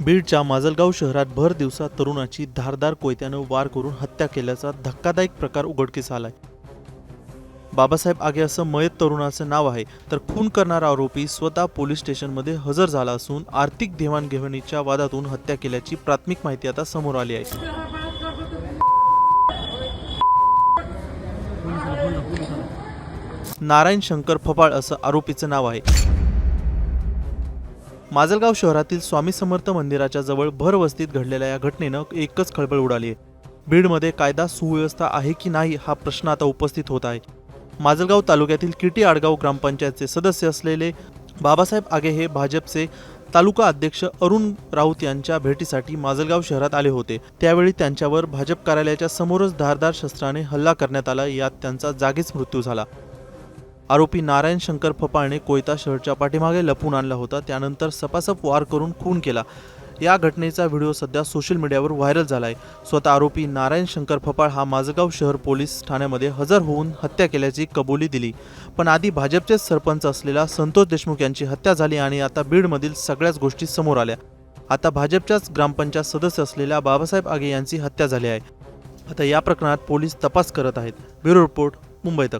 बीडच्या माजलगाव शहरात भर दिवसा तरुणाची धारदार कोयत्यानं वार करून हत्या केल्याचा धक्कादायक प्रकार उघडकीस आलाय. बाबासाहेब आगे असं मयत तरुणाचं नाव आहे तर खून करणारा आरोपी स्वतः पोलीस स्टेशनमध्ये हजर झाला असून आर्थिक देवाणघेवाणीच्या वादातून हत्या केल्याची प्राथमिक माहिती आता समोर आली आहे. नारायण शंकर फपाळ असं आरोपीचं नाव आहे. माजलगाव शहरातील स्वामी समर्थ मंदिराच्या जवळ भर वस्तीत घडलेल्या या घटनेनं एकच खळबळ उडाली आहे. बीडमध्ये कायदा सुव्यवस्था आहे की नाही हा प्रश्न आता उपस्थित होत आहे. माजलगाव तालुक्यातील किटी आडगाव ग्रामपंचायतचे सदस्य असलेले बाबासाहेब आगे हे भाजपचे तालुका अध्यक्ष अरुण राऊत यांच्या भेटीसाठी माजलगाव शहरात आले होते. त्यावेळी त्यांच्यावर भाजप कार्यालयाच्या समोरच धारदार शस्त्राने हल्ला करण्यात आला. यात त्यांचा जागीच मृत्यू झाला. आरोपी नारायण शंकर फपाळने कोयता शहरच्या पाठीमागे लपून आणला होता. त्यानंतर सपासप वार करून खून केला. या घटनेचा व्हिडिओ सध्या सोशल मीडियावर व्हायरल झाला आहे स्वतः आरोपी नारायण शंकर फपाळ हा माझगाव शहर पोलीस ठाण्यामध्ये हजर होऊन हत्या केल्याची कबुली दिली. पण आधी भाजपचेच सरपंच असलेला संतोष देशमुख यांची हत्या झाली आणि आता बीडमधील सगळ्याच गोष्टी समोर आल्या. आता भाजपच्याच ग्रामपंचायत सदस्य असलेल्या बाबासाहेब आगे यांची हत्या झाली आहे. आता या प्रकरणात पोलीस तपास करत आहेत. ब्युरो रिपोर्ट मुंबई तक.